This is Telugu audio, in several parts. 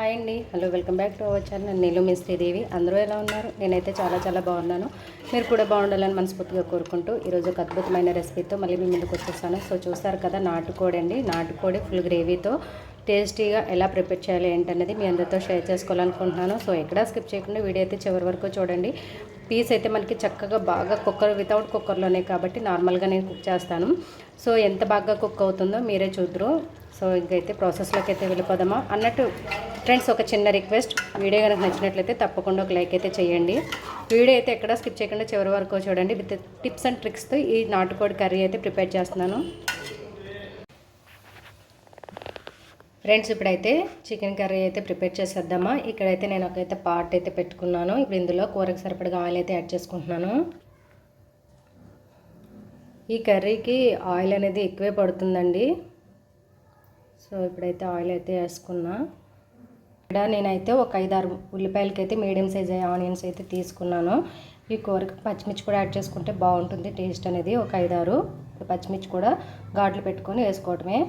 హాయ్ అండి. Hello welcome back to our channel. నేను మీ శ్రీదేవి. అందరూ ఎలా ఉన్నారు? నేనైతే చాలా చాలా బాగున్నాను. మీరు కూడా బాగుండాలని మనస్ఫూర్తిగా కోరుకుంటూ ఈరోజు ఒక అద్భుతమైన రెసిపీతో మళ్ళీ మీ ముందుకు వచ్చేసాను. సో చూస్తారు కదా నాటుకోడి అండి. నాటుకోడి ఫుల్ గ్రేవీతో టేస్టీగా ఎలా ప్రిపేర్ చేయాలి ఏంటనేది మీ అందరితో షేర్ చేసుకోవాలనుకుంటున్నాను. సో ఎక్కడా స్కిప్ చేయకుండా వీడియో అయితే చివరి వరకు చూడండి. పీస్ అయితే మనకి చక్కగా బాగా కుక్కర్ వితౌట్ కుక్కర్లోనే కాబట్టి నార్మల్గా నేను కుక్ చేస్తాను. సో ఎంత బాగా కుక్ అవుతుందో మీరే చూద్దరు. సో ఇంకైతే ప్రాసెస్లోకి అయితే వెళ్ళిపోదామా? అన్నట్టు ఫ్రెండ్స్ ఒక చిన్న రిక్వెస్ట్. వీడియో కనుక నచ్చినట్లయితే తప్పకుండా ఒక లైక్ అయితే చేయండి. వీడియో అయితే ఎక్కడ స్కిప్ చేయకుండా చివరి వరకు చూడండి. విత్ టిప్స్ అండ్ ట్రిక్స్తో ఈ నాటుకోడి కర్రీ అయితే ప్రిపేర్ చేస్తున్నాను. ఫ్రెండ్స్ ఇప్పుడైతే చికెన్ కర్రీ అయితే ప్రిపేర్ చేసేద్దామా? ఇక్కడైతే నేను ఒకైతే పార్ట్ అయితే పెట్టుకున్నాను. ఇప్పుడు ఇందులో కూరకు సరిపడగా ఆయిల్ అయితే యాడ్ చేసుకుంటున్నాను. ఈ కర్రీకి ఆయిల్ అనేది ఎక్కువే పడుతుందండి. సో ఇప్పుడైతే ఆయిల్ అయితే వేసుకున్నా. ఇక్కడ నేనైతే ఒక ఐదారు ఉల్లిపాయలకి అయితే మీడియం సైజ్ ఆనియన్స్ అయితే తీసుకున్నాను. ఈ కూరకి పచ్చిమిర్చి కూడా యాడ్ చేసుకుంటే బాగుంటుంది టేస్ట్ అనేది. ఒక ఐదారు పచ్చిమిర్చి కూడా ఘాట్లు పెట్టుకొని వేసుకోవటమే.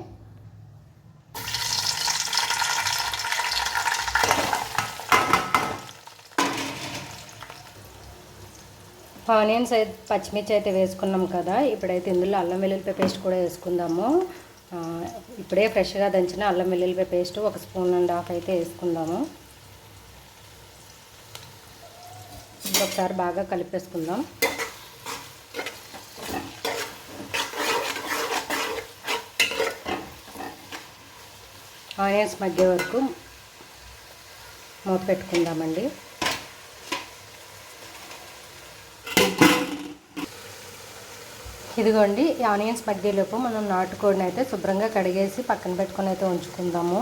ఆనియన్స్ అయితే పచ్చిమిర్చి అయితే వేసుకున్నాం కదా. ఇప్పుడైతే ఇందులో అల్లం వెల్లుల్లిపాయ పేస్ట్ కూడా వేసుకుందాము. ఇప్పుడే ఫ్రెష్గా దంచిన అల్లం వెల్లుల్లిపాయ పేస్ట్ ఒక స్పూన్ అండ్ హాఫ్ అయితే వేసుకుందాము. ఇంకొకసారి బాగా కలిపేసుకుందాం. ఆనియన్స్ మధ్య వరకు మూత పెట్టుకుందామండి. ఇదిగోండి ఈ ఆనియన్స్ మధ్యలోపు మనం నాటుకోడిని అయితే శుభ్రంగా కడిగేసి పక్కన పెట్టుకొని అయితే ఉంచుకుందాము.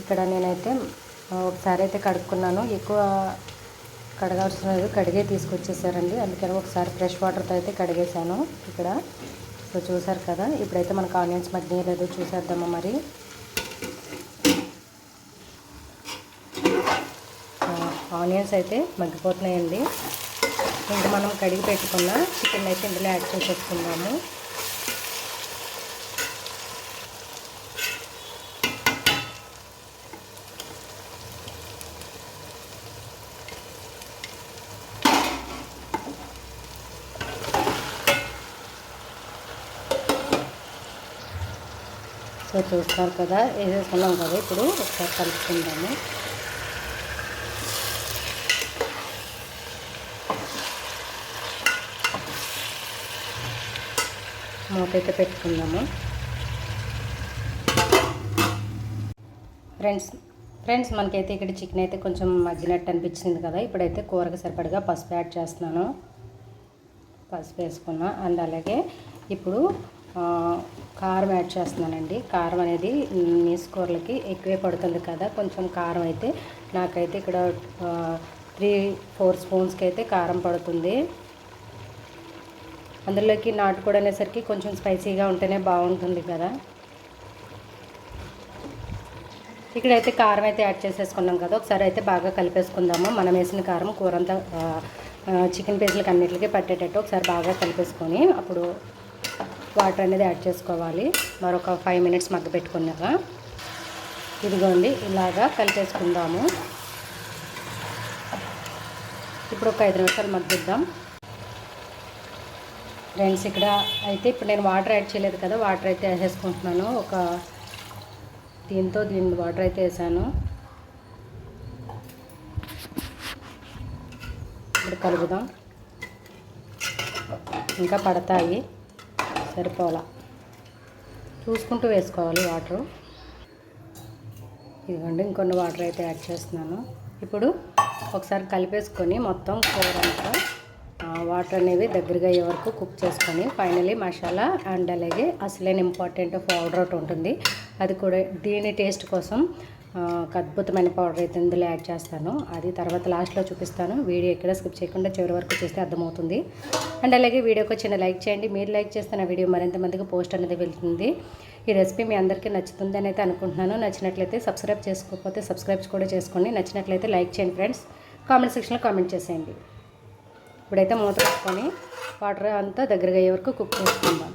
ఇక్కడ నేనైతే ఒకసారి అయితే కడుక్కున్నాను. ఎక్కువ కడగాల్సిన లేదు కడిగే తీసుకొచ్చేసారండి. అందుకని ఒకసారి ఫ్రెష్ వాటర్తో అయితే కడిగేశాను ఇక్కడ. సో చూసారు కదా ఇప్పుడైతే మనకు ఆనియన్స్ మధ్య చూసేద్దామా మరి. ఆనియన్స్ అయితే మగ్గిపోతున్నాయండి. ఇంకా మనం కడిగి పెట్టుకున్న చికెన్ అయితే ఇందులో యాడ్ చేసేసుకుందాము. సో చూస్తారు కదా వేసేసుకున్నాం కదా ఇప్పుడు ఒకసారి కలుపుకుందాము. మూత అయితే పెట్టుకుందాము. ఫ్రెండ్స్ ఫ్రెండ్స్ మనకైతే ఇక్కడ చికెన్ అయితే కొంచెం మగ్గినట్టు అనిపించింది కదా. ఇప్పుడైతే కూరకు సరిపడగా పసుపు యాడ్ చేస్తున్నాను. పసుపు వేసుకున్నా. అండ్ అలాగే ఇప్పుడు కారం యాడ్ చేస్తున్నానండి. కారం అనేది నీసు కూరలకి ఎక్కువే పడుతుంది కదా. కొంచెం కారం అయితే నాకైతే ఇక్కడ త్రీ ఫోర్ స్పూన్స్కి అయితే కారం పడుతుంది. అందులోకి నాటుకోడి అనేసరికి కొంచెం స్పైసీగా ఉంటేనే బాగుంటుంది కదా. ఇక్కడైతే కారం అయితే యాడ్ చేసేసుకున్నాం కదా. ఒకసారి అయితే బాగా కలిపేసుకుందాము. మనం వేసిన కారం కూర అంతా చికెన్ పీసులకు అన్నిటికీ పట్టేటట్టు ఒకసారి బాగా కలిపేసుకొని అప్పుడు వాటర్ అనేది యాడ్ చేసుకోవాలి. మరొక ఫైవ్ మినిట్స్ మగ్గ పెట్టుకున్నాక ఇదిగోండి ఇలాగా కలిపేసుకుందాము. ఇప్పుడు ఒక ఐదు నిమిషాలు మగ్గిద్దాం. ఫ్రెండ్స్ ఇక్కడ అయితే ఇప్పుడు నేను వాటర్ యాడ్ చేయలేదు కదా వాటర్ అయితే వేసేసుకుంటున్నాను. ఒక దీంతో దీని వాటర్ అయితే వేసాను. ఇప్పుడు కలుపుదాం. ఇంకా పడతాయి. సరిపోలా. చూసుకుంటూ వేసుకోవాలి వాటరు. ఇదిగోండి ఇంకొన్ని వాటర్ అయితే యాడ్ చేస్తున్నాను. ఇప్పుడు ఒకసారి కలిపేసుకొని మొత్తం కూర అంతా వాటర్ అనేవి దగ్గరగా అయ్యే వరకు కుక్ చేసుకొని ఫైనలీ మసాలా అండ్ అలాగే అసలైన ఇంపార్టెంట్ పౌడర్ ఒకటి ఉంటుంది. అది కూడా దీని టేస్ట్ కోసం ఒక అద్భుతమైన పౌడర్ అయితే ఇందులో యాడ్ చేస్తాను. అది తర్వాత లాస్ట్లో చూపిస్తాను. వీడియో ఎక్కడ స్కిప్ చేయకుండా చివరి వరకు చూస్తే అర్థమవుతుంది. అండ్ అలాగే వీడియోకి చిన్న లైక్ చేయండి. మీరు లైక్ చేస్తే నా వీడియో మరింత మందికి పోస్ట్ అనేది వెళ్తుంది. ఈ రెసిపీ మీ అందరికీ నచ్చుతుంది అని అయితే అనుకుంటున్నాను. నచ్చినట్లయితే సబ్స్క్రైబ్ చేసుకోకపోతే సబ్స్క్రైబ్ కూడా చేసుకోండి. నచ్చినట్లయితే లైక్ చేయండి ఫ్రెండ్స్. కామెంట్ సెక్షన్లో కామెంట్ చేసేయండి. ఇప్పుడైతే మూత పెట్టుకొని వాటర్ అంతా దగ్గరగా అయ్యే వరకు కుక్ చేసుకుందాం.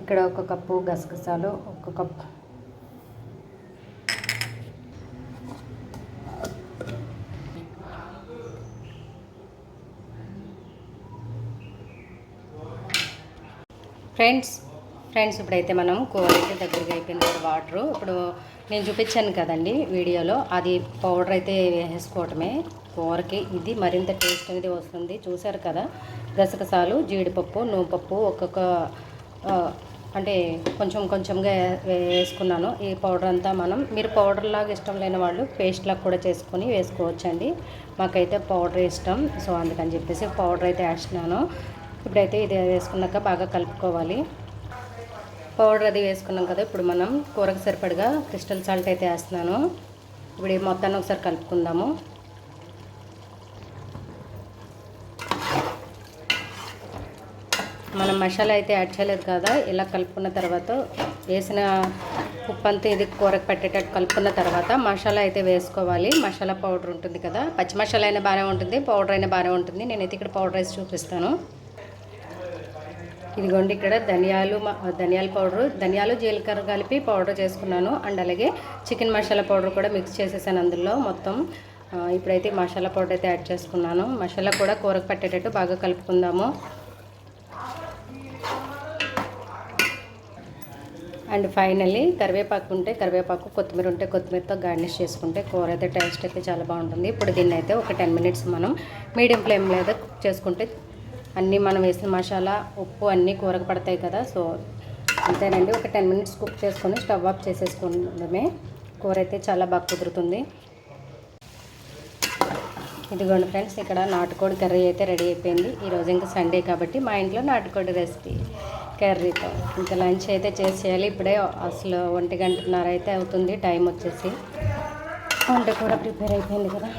ఇక్కడ ఒక కప్పు గసగసాలు ఒక కప్పు ఫ్రెండ్స్ ఫ్రెండ్స్ ఇప్పుడైతే మనం కూర అయితే దగ్గరగా అయిపోయింది వాటర్. ఇప్పుడు నేను చూపించాను కదండి వీడియోలో అది పౌడర్ అయితే వేసుకోవటమే కూరకి ఇది మరింత టేస్ట్ అనేది వస్తుంది. చూసారు కదా? గసగసాలు జీడిపప్పు నువ్వుపప్పు ఒక్కొక్క అంటే కొంచెం కొంచెంగా వేసుకున్నాను. ఈ పౌడర్ అంతా మనం మీరు పౌడర్ లాగా ఇష్టం లేని వాళ్ళు పేస్ట్ లాగా కూడా చేసుకొని వేసుకోవచ్చండి. మాకైతే పౌడర్ ఇష్టం. సో అందుకని చెప్పేసి పౌడర్ అయితే వేస్తున్నాను. ఇప్పుడైతే ఇది వేసుకున్నాక బాగా కలుపుకోవాలి. పౌడర్ అది వేసుకున్నాం కదా ఇప్పుడు మనం కూరకు సరిపడగా క్రిస్టల్ సాల్ట్ అయితే వేస్తున్నాను. ఇప్పుడు ఈ మొత్తాన్ని ఒకసారి కలుపుకుందాము. మనం మసాలా అయితే యాడ్ చేయలేదు కదా ఇలా కలుపుకున్న తర్వాత వేసిన ఉప్పు అంతా ఇది కూరకు పెట్టేటట్టు కలుపుకున్న తర్వాత మసాలా అయితే వేసుకోవాలి. మసాలా పౌడర్ ఉంటుంది కదా పచ్చి మసాలా అయినా బాగానే ఉంటుంది పౌడర్ అయినా బాగానే ఉంటుంది. నేనైతే ఇక్కడ పౌడర్ వేసి చూపిస్తాను. ఇదిగోండి ఇక్కడ ధనియాలు ధనియాల పౌడరు. ధనియాలు జీలకర్ర కలిపి పౌడర్ చేసుకున్నాను. అండ్ అలాగే చికెన్ మసాలా పౌడర్ కూడా మిక్స్ చేసేసాను అందులో మొత్తం. ఇప్పుడైతే మసాలా పౌడర్ అయితే యాడ్ చేసుకున్నాను. మసాలా కూడా కూరకు పట్టేటట్టు బాగా కలుపుకుందాము. అండ్ ఫైనల్లీ కరివేపాకు ఉంటే కరివేపాకు కొత్తిమీర ఉంటే కొత్తిమీరతో గార్నిష్ చేసుకుంటే కూర అయితే టేస్ట్ అయితే చాలా బాగుంటుంది. ఇప్పుడు దీన్ని అయితే ఒక టెన్ మినిట్స్ మనం మీడియం ఫ్లేమ్ మీద కుక్ చేసుకుంటే అన్నీ మనం వేసిన మసాలా ఉప్పు అన్నీ కూరకు పడతాయి కదా సో అంతేనండి. ఒక టెన్ మినిట్స్ కుక్ చేసుకొని స్టవ్ ఆఫ్ చేసేసుకోవడమే. కూర అయితే చాలా బాగా కుదురుతుంది. ఇదిగోండి ఫ్రెండ్స్ ఇక్కడ నాటుకోడి కర్రీ అయితే రెడీ అయిపోయింది. ఈరోజు ఇంకా సండే కాబట్టి మా ఇంట్లో నాటుకోడి రెసిపీ కర్రీతో. ఇంకా లంచ్ అయితే చేసేయాలి. ఇప్పుడే అసలు ఒంటి గంటన్నర అయితే అవుతుంది. టైం వచ్చేసి. వంట కూడా ప్రిపేర్ అయిపోయింది కదా.